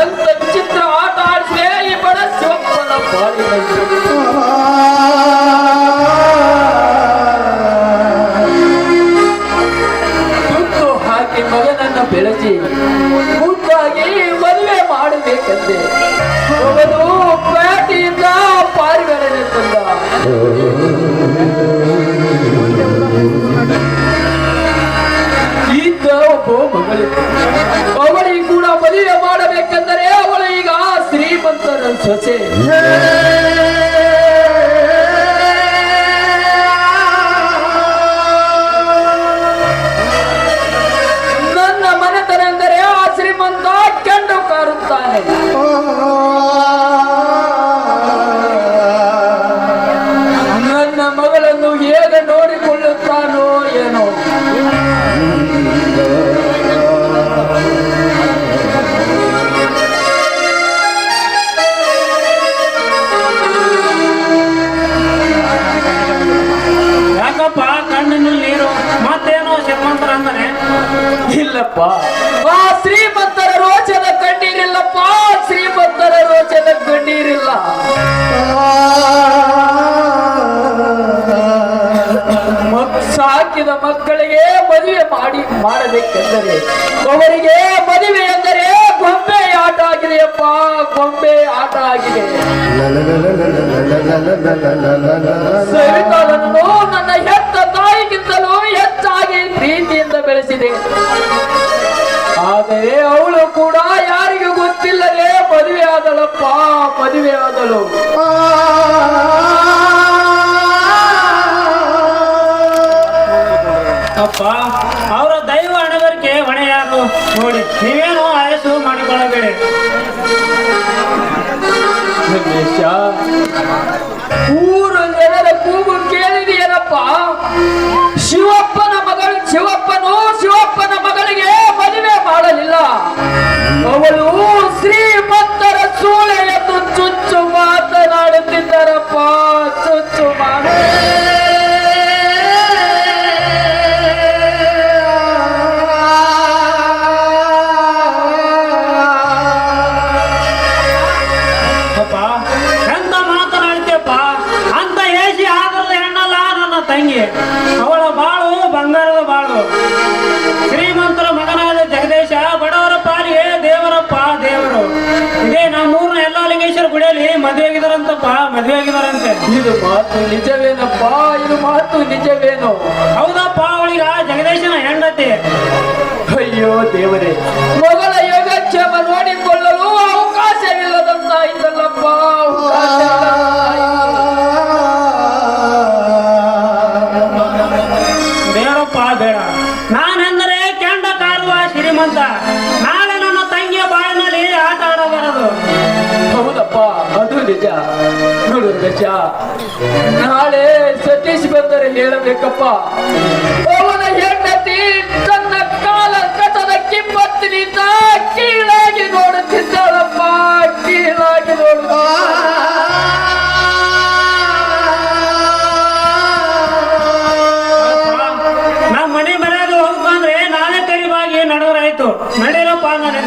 ಎಂತ ವಿಚಿತ್ರ ಆಟ ಆಡಿಸಿದೆ ಈ ಬಡ ಶಿವಪ್ಪನ ದುಡ್ಡು ಹಾಕಿ ಮಗನನ್ನು ಬೆಳೆಸಿ ಮುದ್ದಾಗಿ ಮದುವೆ ಮಾಡಬೇಕಂತೆ ಮಗನು ಪ್ರೀತಿಯಿಂದ ಪಾರಿವಾಳ ತಂದ. ಸೊಸೆ. ನನ್ನ ಮನೆತನೆಂದರೆ ಆ ಶ್ರೀಮಂತ ಕಂಡು ಕಾರುತ್ತಾನೆ ನನ್ನ ಮಗಳನ್ನು ಹೇಗೆ ನೋಡಿ ಇಲ್ಲಪ್ಪ. ಆ ಶ್ರೀಮಂತರ ರೋಚನ ಕಣ್ಣೀರಿಲ್ಲಪ್ಪ, ಶ್ರೀಮಂತರ ರೋಚನ ಕಣ್ಣೀರಿಲ್ಲ. ಸಾಕಿದ ಮಕ್ಕಳಿಗೆ ಮದುವೆ ಮಾಡಿ, ಮಾಡಬೇಕೆಂದರೆ, ಅವರಿಗೆ ಮದುವೆ ಎಂದರೆ ಗೊಂಬೆ ಆಟ ಆಗಿದೆಯಪ್ಪ ಗೊಂಬೆ ಆಟ ಆಗಿದೆ. ಸವಿತಾಳನ್ನು ನನ್ನ ಹೆತ್ತ ತಾಯಿಗಿಂತಲೂ ಹೆಚ್ಚಾಗಿ ಪ್ರೀತಿಯಿಂದ ಬೆಳೆಸಿದೆ. ಆದರೆ ಅವಳು ಕೂಡ ಯಾರಿಗೂ ಗೊತ್ತಿಲ್ಲದೆ ಮದುವೆ ಆದಳಪ್ಪ ಮದುವೆ ಆದಳು ಅಪ್ಪ ಅವರ ದೈವ ಹಣವರಿಕೆ ಹೊಣೆ ಯಾರು ನೋಡಿ ನೀವೇನು ಆಯಸ್ಸು ಮಾಡಿಕೊಳ್ಳಬೇಡಿ. ಊರ ಜನರ ಜನರ ಅವಳು ಶ್ರೀಮಂತರ ಸೂಳೆ ಎಂದು ಚುಚ್ಚು ಮಾತನಾಡುತ್ತಿದ್ದಾರಪ್ಪ. ಚುಚ್ಚು ನನ್ನ ತಂಗಿ. ಅವಳ ಬಾಳು ಬಂಗಾರದ ಬಾಳು. ಶ್ರೀಮಂತರ ದೇವರಪ್ಪ ದೇವರು. ಇದೇ ನಮ್ಮೂರ್ನ ಎಲ್ಲಾ ಲಿಂಗೇಶ್ವರ ಗುಡಿಯಲ್ಲಿ ಮದುವೆ ಆಗಿದಾರಂತಪ್ಪ ಮದುವೆ ಆಗಿದಾರಂತೆ. ಇದು ಮಾತು ನಿಜವೇನಪ್ಪ? ಇದು ಮಾತು ನಿಜವೇನು? ಹೌದಪ್ಪ ಅವಳಿಗ ಜಗದೀಶನ ಹೆಂಡತಿ. ಅಯ್ಯೋ ದೇವರೇ ಮೊದಲ ರಜ ನೋಡು ರಜ ನಾಳೆ ಸತೀಶ್ ಬಂದರೆ ಹೇಳಬೇಕಪ್ಪ. ಅವನ ಹೆಂಡತಿ ತನ್ನ ಕಾಲ ಕಸದ ಕಿಂಬತ್ತಿನಿಂದ ಕೀಳಾಗಿ ನೋಡುತ್ತಿದ್ದಾಳಪ್ಪ, ಕೀಳಾಗಿ ನೋಡುವ ನಮ್ಮ ಮನೆ ಮನೆಯಾಗ ಹೋಗ್ಬಂದ್ರೆ ನಾನೇ ತೆರಿವಾಗಿ ನಡುವರಾಯ್ತು ನಡೆಯಲಪ್ಪ ನಾನು